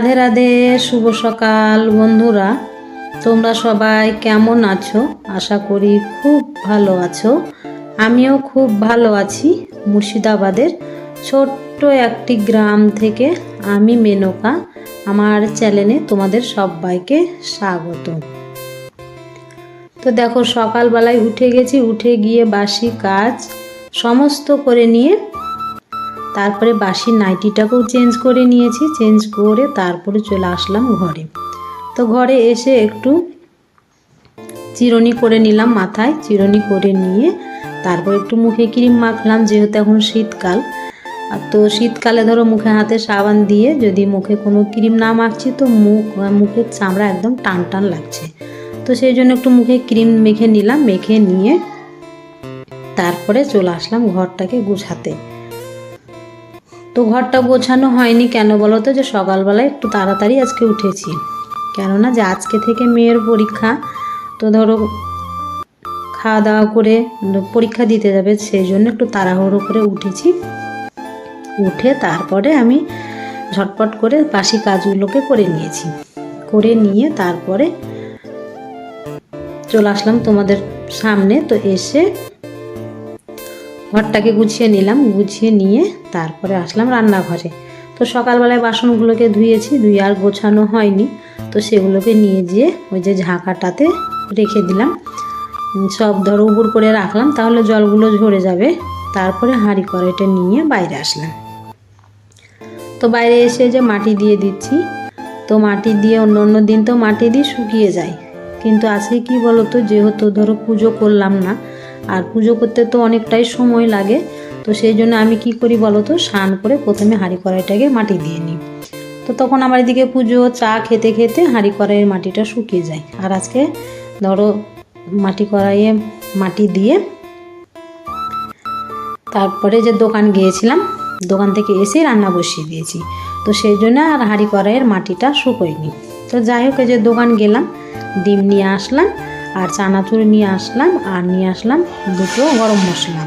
রাধে রাধে, শুভ সকাল। বন্ধুরা, তোমরা সবাই কেমন আছো? আশা করি খুব ভালো আছো। আমিও খুব ভালো আছি মুর্শিদাবাদের। ছোট্ট একটি গ্রাম থেকে আমি মেনকা, আমার চ্যানেলে তোমাদের সবাইকে স্বাগত। তো দেখো, সকালবেলায় উঠে গেছি, উঠে গিয়ে বাসি কাজ সমস্ত করে নিয়ে তারপরে বাসি নাইটিটাকেও চেঞ্জ করে নিয়েছি, চেঞ্জ করে তারপরে চলে আসলাম ঘরে। তো ঘরে এসে একটু চিরনি করে নিলাম মাথায়, চিরনি করে নিয়ে তারপর একটু মুখে ক্রিম মাখলাম যেহেতু এখন শীতকাল। তো শীতকালে ধরো মুখে হাতে সাবান দিয়ে যদি মুখে কোনো ক্রিম না মাখছি তো মুখ, মুখের চামড়া একদম টান টান লাগছে। তো সেই জন্য একটু মুখে ক্রিম মেখে নিলাম, মেখে নিয়ে তারপরে চলে আসলাম ঘরটাকে গুছাতে। তো ঘরটা গোছানো হয়নি কেন বলো তো যে সকালবেলায় একটু তাড়াতাড়ি আজকে উঠেছি। কেননা যে আজকে থেকে মেয়ের পরীক্ষা, তো ধরো খাওয়া দাওয়া করে পরীক্ষা দিতে যাবে, সেই জন্য একটু তাড়াহুড়ো করে উঠেছি। উঠে তারপরে আমি ঝটপট করে বাসি কাজগুলোকে করে নিয়েছি। করে নিয়ে তারপরে চলে আসলাম তোমাদের সামনে, তো এসে ঘরটাকে গুছিয়ে নিলাম, গুছিয়ে নিয়ে তারপরে আসলাম রান্নাঘরে। তো সকালবেলায় বাসনগুলোকে ধুয়েছি, ধুয়ে আর গোছানো হয়নি। তো সেগুলোকে নিয়ে যেয়ে ওই যে ঝাঁকাটাতে রেখে দিলাম। সব ধরো উবুর করে রাখলাম, তাহলে জলগুলো ঝরে যাবে। তারপরে হাঁড়ি কড়াইটা নিয়ে বাইরে আসলাম। তো বাইরে এসে যে মাটি দিয়ে দিচ্ছি, তো মাটি দিয়ে অন্য অন্য দিন তো মাটি দিয়ে শুকিয়ে যায়। কিন্তু আজকে কি বলো তো যেহেতু ধরো পুজো করলাম না আর পুজো করতে তো অনেকটাই সময় লাগে, তো সেই জন্য আমি কি করি বলো তো, স্নান করে প্রথমে হাঁড়ি কড়াইটাকে মাটি দিয়ে নিই। তো তখন আমার এদিকে পুজো, চা খেতে খেতে হাঁড়ি কড়াইয়ের মাটিটা শুকিয়ে যায়। আর আজকে ধরো মাটি কড়াইয়ে মাটি দিয়ে তারপরে যে দোকান গিয়েছিলাম, দোকান থেকে এসে রান্না বসিয়ে দিয়েছি। তো সেই জন্য আর হাঁড়ি কড়াইয়ের মাটিটা শুকোয়নি। তো যাই হোক যে দোকান গেলাম, ডিম নিয়ে আসলাম আর চানাচুর নিয়ে আসলাম আর নিয়ে আসলাম দুটো গরম মশলা।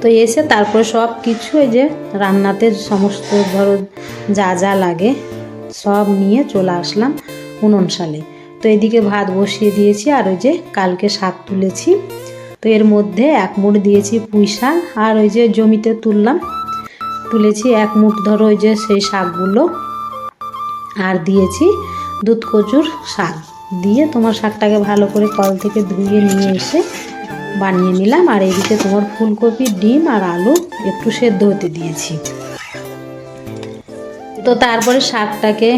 তো এসে তারপরে সব কিছু এই যে রান্নাতে সমস্ত ধরো যা যা লাগে সব নিয়ে চলে আসলাম উনুন সালে তো এদিকে ভাত বসিয়ে দিয়েছি আর ওই যে কালকে শাক তুলেছি। তো এর মধ্যে এক মুঠ দিয়েছি পুঁই শাক আর ওই যে জমিতে তুললাম। তুলেছি এক মুঠ ধরো ওই যে সেই শাকগুলো। আর দিয়েছি দুধ কচুর শাক। দিয়ে তোমার শাকটাকে ভালো করে কল থেকে ধুয়ে নিয়ে এসে বানিয়ে নিলাম। আর এদিকে তোমার ফুলকপি, ডিম আর আলু একটু সেদ্ধ হতে দিয়েছি। তো তারপরে শাকটাকে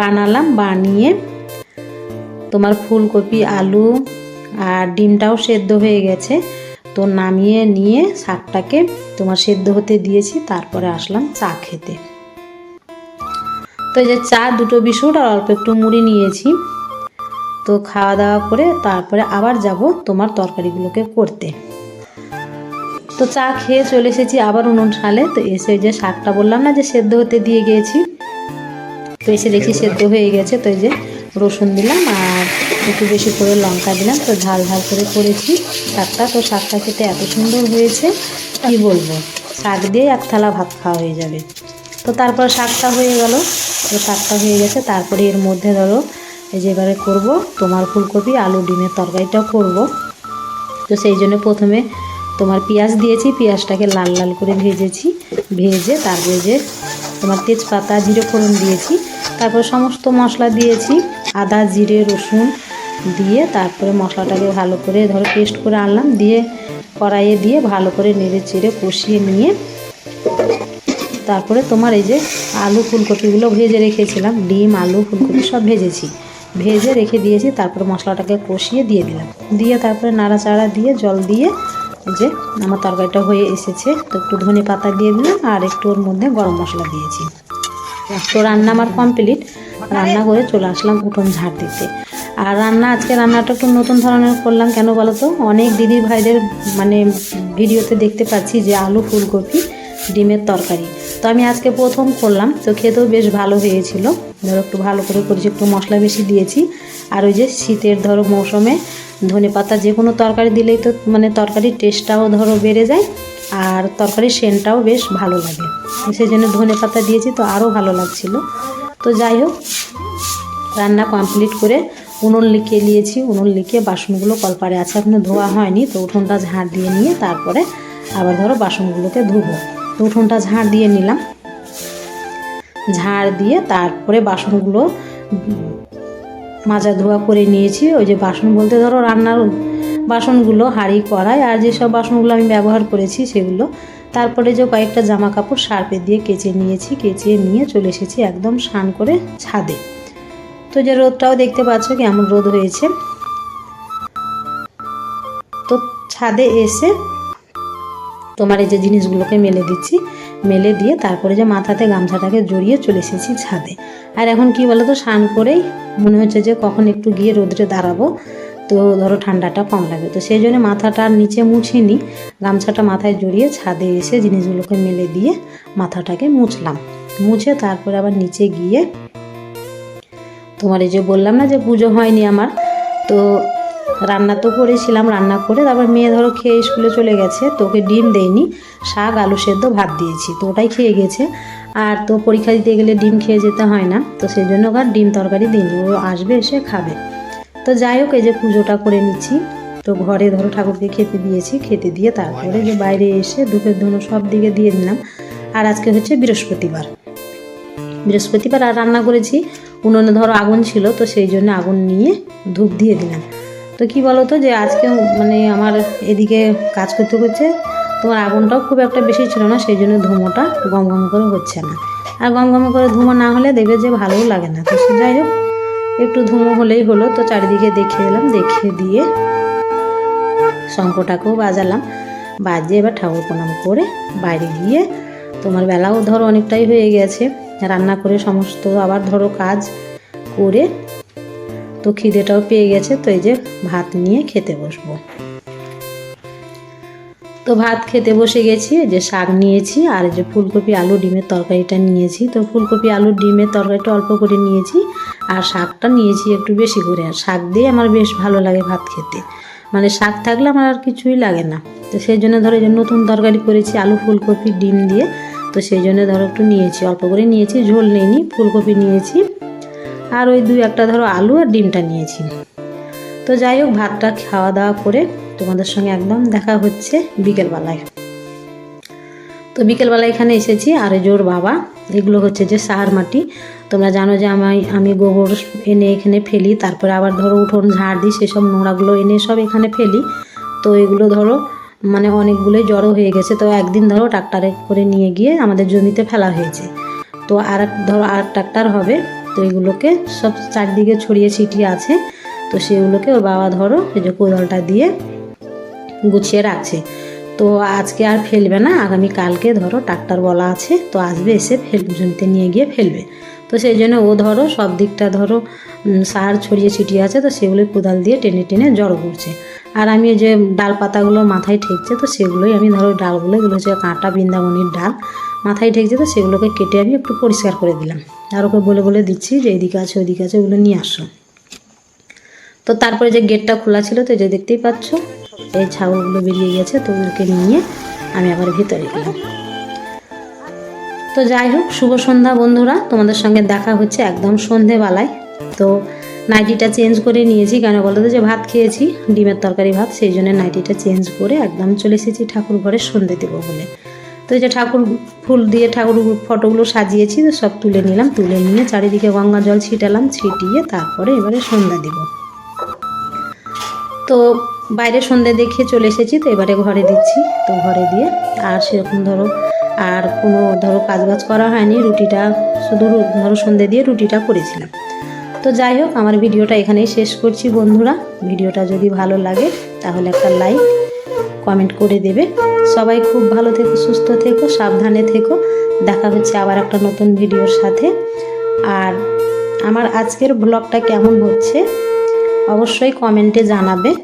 বানালাম, বানিয়ে তোমার ফুলকপি, আলু আর ডিমটাও সেদ্ধ হয়ে গেছে। তো নামিয়ে নিয়ে শাকটাকে তোমার সেদ্ধ হতে দিয়েছি, তারপরে আসলাম চা খেতে। তো এই যে চা দুটো বিস্কুট আর অল্প একটু মুড়ি নিয়েছি। তো খাওয়া দাওয়া করে তারপরে আবার যাব তোমার তরকারিগুলোকে করতে। তো চা খেয়ে চলে এসেছি আবার উনুন সালে তো এসে যে শাকটা বললাম না যে সেদ্ধ হতে দিয়ে গিয়েছি। তো এসে দেখি সেদ্ধ হয়ে গেছে। তো এই যে রসুন দিলাম আর একটু বেশি করে লঙ্কা দিলাম। তো ঝাল ঝাল করে করেছি শাকটা। তো শাকটা খেতে এত সুন্দর হয়েছে কি বলব? শাক দিয়ে এক থালা ভাত খাওয়া হয়ে যাবে। তো তারপর শাকটা হয়ে গেল। তো শাকটা হয়ে গেছে। তারপরে এর মধ্যে ধরো এই যে এবারে করব, তোমার ফুলকপি, আলু, ডিমের তরকারিটাও করব। তো সেই জন্য প্রথমে তোমার পেঁয়াজ দিয়েছি, পেঁয়াজটাকে লাল লাল করে ভেজেছি। ভেজে তারপরে যে তোমার তেজপাতা, জিরে ফোড়ন দিয়েছি। তারপর সমস্ত মশলা দিয়েছি, আদা, জিরে, রসুন দিয়ে তারপরে মশলাটাকে ভালো করে ধরো পেস্ট করে আনলাম, দিয়ে কড়াইয়ে দিয়ে ভালো করে নেড়ে চেড়ে কষিয়ে নিয়ে তারপরে তোমার এই যে আলু ফুলকপিগুলো ভেজে রেখেছিলাম, ডিম, আলু, ফুলকপি সব ভেজেছি। ভেজে রেখে দিয়েছি, তারপরে মশলাটাকে কষিয়ে দিয়ে দিলাম। দিয়ে তারপরে নাড়াচাড়া দিয়ে, জল দিয়ে যে আমার তরকারিটা হয়ে এসেছে, তো একটু ধনে পাতা দিয়ে দিলাম আর একটু ওর মধ্যে গরম মশলা দিয়েছি। তো রান্না আমার কমপ্লিট। রান্না করে চলে আসলাম উঠোন ঝাড় দিতে। আর রান্না, আজকে রান্নাটা একটু নতুন ধরনের করলাম, কেন বলো তো অনেক দিদি ভাইদের মানে ভিডিওতে দেখতে পাচ্ছি যে আলু ফুলকপি ডিমের তরকারি। তো আমি আজকে প্রথম করলাম, তো খেতেও বেশ ভালো হয়েছিল। ধরো একটু ভালো করে করেছি, একটু মশলা বেশি দিয়েছি। আর ওই যে শীতের ধরো মৌসুমে ধনে পাতা যে কোনো তরকারি দিলেই তো মানে তরকারির টেস্টটাও ধরো বেড়ে যায়, আর তরকারির সেন্টটাও বেশ ভালো লাগে। সেই জন্য ধনে পাতা দিয়েছি, তো আরও ভালো লাগছিল। তো যাই হোক, রান্না কমপ্লিট করে উনুন লিখিয়ে নিয়েছি। উনুন লিখিয়ে বাসনগুলো কলপারে আছে, এখনও ধোয়া হয়নি, তো উঠোনটা ঝাঁট দিয়ে নিয়ে তারপরে আবার ধরো বাসনগুলোকে ধুবো। উঠোনটা ঝাড় দিয়ে নিলাম। ঝাড় দিয়ে তারপরে বাসনগুলো মাজা ধোয়া করে নিয়েছি। ওই যে বাসন বলতে ধরো রান্নার বাসনগুলো, হাঁড়ি, কড়াই আর যেসব বাসনগুলো আমি ব্যবহার করেছি সেগুলো। তারপরে যে কয়েকটা জামা কাপড় সার্পে দিয়ে কেচে নিয়েছি কেচে নিয়ে চলে এসেছি একদম স্নান করে ছাদে। তো যে রোদটাও দেখতে পাচ্ছ কেমন রোদ হয়েছে। তো ছাদে এসে তোমার এই যে জিনিসগুলোকে মেলে দিচ্ছি, মেলে দিয়ে তারপরে যে মাথাতে গামছাটাকে জড়িয়ে চলে এসেছি ছাদে। আর এখন কি বলো তো স্নান করেই মনে হচ্ছে যে কখন একটু গিয়ে রোদ্রে দাঁড়াবো। তো ধরো ঠান্ডাটা কম লাগে তো সেই জন্য মাথাটা আর নিচে মুছিনি, গামছাটা মাথায় জড়িয়ে ছাদে এসে জিনিসগুলোকে মেলে দিয়ে মাথাটাকে মুছলাম। মুছে তারপরে আবার নিচে গিয়ে তোমার এই যে বললাম না যে পুজো হয়নি আমার, তো রান্না তো করেছিলাম, রান্না করে তারপর মেয়ে ধরো খেয়ে স্কুলে চলে গেছে তোকে ডিম দেয়নি শাক, আলু সেদ্ধ, ভাত দিয়েছি, তো ওটাই খেয়ে গেছে। আর তো পরীক্ষা দিতে গেলে ডিম খেয়ে যেতে হয় না, তো সেই জন্য আর ডিম তরকারি দিইনি, ও আসবে এসে খাবে। তো যাই হোক, এই যে পুজোটা করে নিচ্ছি, তো ঘরে ধরো ঠাকুরকে খেতে দিয়েছি, খেতে দিয়ে তারপরে যে বাইরে এসে ধূপের ধুনো সব দিকে দিয়ে দিলাম। আর আজকে হচ্ছে বৃহস্পতিবার। বৃহস্পতিবার আর রান্না করেছি, উনুনে ধরো আগুন ছিল, তো সেই জন্য আগুন নিয়ে ধূপ দিয়ে দিলাম। তো কি তো যে আজকে মানে আমার এদিকে কাজ করতে করতে তোমার আগুনটাও খুব একটা বেশি ছিল না, সেই জন্য ধুমোটা গম গম করে হচ্ছে না। আর গম গম করে ধুমো না হলে দেখবে যে ভালোও লাগে না। তো যাই হোক, একটু ধুমো হলেই হলো। তো চারিদিকে দেখে এলাম, দেখে দিয়ে শঙ্কটাকেও বাজালাম। বাজিয়ে এবার ঠাকুর প্রণাম করে বাইরে গিয়ে তোমার বেলাও ধরো অনেকটাই হয়ে গেছে। রান্না করে সমস্ত আবার ধরো কাজ করে তো খিদেটাও পেয়ে গেছে, তো এই যে ভাত নিয়ে খেতে বসবো। তো ভাত খেতে বসে গেছি যে শাক নিয়েছি, আর যে ফুলকপি, আলু, ডিমের তরকারিটা নিয়েছি। তো ফুলকপি, আলু, ডিমের তরকারিটা অল্প করে নিয়েছি, আর শাকটা নিয়েছি একটু বেশি করে। আর শাক দিয়ে আমার বেশ ভালো লাগে ভাত খেতে। মানে শাক থাকলে আমার আর কিছুই লাগে না। তো সেই জন্য ধরো যে নতুন তরকারি করেছি, আলু, ফুলকপি, ডিম দিয়ে, তো সেই জন্য ধরো একটু নিয়েছি। অল্প করে নিয়েছি, ঝোল নেইনি, ফুলকপি নিয়েছি। আর ওই দুই একটা ধরো আলু আর ডিমটা নিয়েছি। তো যাই হোক, ভাতটা খাওয়া দাওয়া করে তোমাদের সঙ্গে একদম দেখা হচ্ছে বিকেলবেলায়। তো বিকেলবেলা এখানে এসেছি আর জোর বাবা, এগুলো হচ্ছে যে সার মাটি। তোমরা জানো যে আমি আমি গোবর এনে এখানে ফেলি, তারপরে আবার ধরো উঠোন ঝাড় দিই, সেসব নোংরাগুলো এনে সব এখানে ফেলি। তো এগুলো ধরো মানে অনেকগুলোই জড়ো হয়ে গেছে, তো একদিন ধরো ট্রাক্টারে করে নিয়ে গিয়ে আমাদের জমিতে ফেলা হয়েছে। তো আর ধরো আর ট্রাক্টার হবে তো এগুলোকে সব চারদিকে ছড়িয়ে ছিটিয়ে আছে। তো সেগুলোকে ওর বাবা ধরো, এই যে কোদালটা দিয়ে গুছিয়ে রাখছে। তো আজকে আর ফেলবে না, আগামী কালকে ধরো ট্রাক্টর বলা আছে, তো আসবে এসে ফেল, জমিতে নিয়ে গিয়ে ফেলবে। তো সেই জন্য ও ধরো সব দিকটা ধরো সার ছড়িয়ে ছিটিয়ে আছে, তো সেগুলো কোদাল দিয়ে টেনে টেনে জড়ো করছে। আর আমি যে ডাল পাতাগুলো মাথায় ঠেকছে, তো সেগুলোই আমি ধরো ডালগুলো, এগুলো হচ্ছে কাঁটা বৃন্দাবনির ডাল মাথায় ঠেকছে, তো সেগুলোকে কেটে আমি একটু পরিষ্কার করে দিলাম। আর ওকে বলে বলে দিচ্ছি যে এদিকে আছে ওইদিকে আছে, ওগুলো নিয়ে আসো। তো তারপরে যে গেটটা খোলা ছিল, তো যে দেখতেই পাচ্ছ, এই ছাগলগুলো বেরিয়ে গেছে, তো ওদেরকে নিয়ে আমি আবার ভেতরে গেলাম। তো যাই হোক, শুভ সন্ধ্যা বন্ধুরা, তোমাদের সঙ্গে দেখা হচ্ছে একদম সন্ধেবেলায়। তো নাইটিটা চেঞ্জ করে নিয়েছি, কেন বলো তো যে ভাত খেয়েছি, ডিমের তরকারি ভাত, সেই জন্য নাইটিটা চেঞ্জ করে একদম চলে এসেছি ঠাকুর ঘরে সন্ধে দেবো বলে। তো এই যে ঠাকুর ফুল দিয়ে ঠাকুর ফটোগুলো সাজিয়েছি, তো সব তুলে নিলাম, তুলে নিয়ে চারিদিকে গঙ্গা জল ছিটালাম, ছিটিয়ে তারপরে এবারে সন্ধ্যা দিব। তো বাইরে সন্ধে দেখে চলে এসেছি, তো এবারে ঘরে দিচ্ছি, তো ঘরে দিয়ে আর সেরকম ধরো আর কোনো ধরো কাজ বাজ করা হয়নি, রুটিটা শুধু ধরো সন্ধে দিয়ে রুটিটা করেছিলাম। তো যাই হোক, আমার ভিডিওটা এখানেই শেষ করছি বন্ধুরা। ভিডিওটা যদি ভালো লাগে, তাহলে একটা লাইক কমেন্ট করে দেবে। সবাই খুব ভালো থেকো, সুস্থ থেকো, সাবধানে থেকো। দেখা হচ্ছে আবার একটা নতুন ভিডিওর সাথে। আর আমার আজকের ব্লগটা কেমন হচ্ছে, অবশ্যই কমেন্টে জানাবে।